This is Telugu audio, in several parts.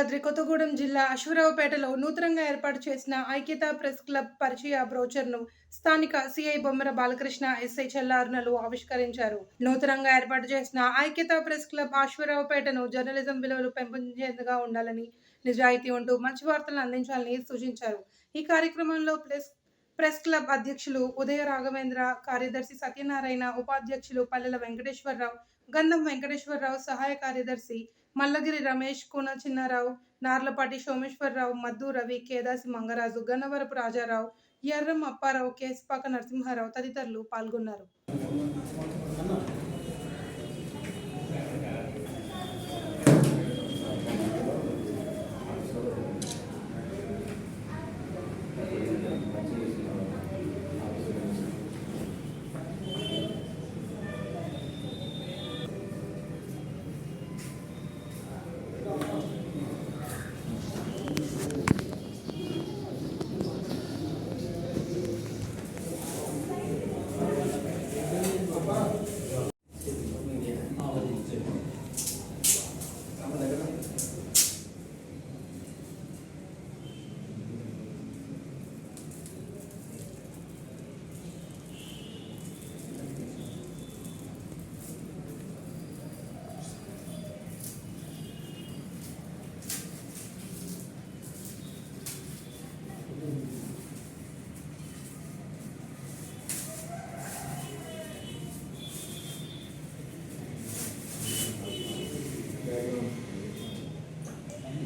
యాదాద్రి కొత్తగూడెం జిల్లా అశ్వరావుపేటలో నూతనంగా ఏర్పాటు చేసిన ఐక్యతా ప్రెస్ క్లబ్ పరిచయ బ్రోచర్ను స్థానిక సిఐ బొమ్మర బాలకృష్ణ ఎస్ఐ చెల్లారునలు ఆవిష్కరించారు. నూతనంగా ఏర్పాటు చేసిన ఐక్యతా ప్రెస్ క్లబ్ అశ్వరావుపేటను జర్నలిజం విలువలు పెంపొందించేందుగా ఉండాలని నిజాయితీ ఉంటూ మంచి వార్తలను అందించాలని సూచించారు. ఈ కార్యక్రమంలో ప్రెస్ ప్రెస్ క్లబ్ అధ్యక్షులు ఉదయ రాఘవేంద్ర కార్యదర్శి సత్యనారాయణ ఉపాధ్యక్షులు పల్లెల వెంకటేశ్వరరావు గంధం వెంకటేశ్వరరావు సహాయ కార్యదర్శి మల్లగిరి రమేష్ కూన చిన్నారావు నార్లపాటి సోమేశ్వరరావు మద్దు రవి కేదాసి మంగరాజు గన్నవరపు రాజారావు ఎర్రం అప్పారావు కేసుపాక నరసింహారావు తదితరులు పాల్గొన్నారు.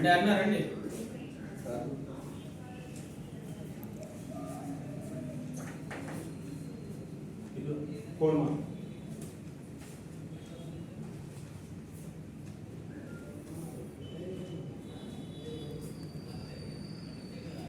రండి అన్న రండి. కోడమా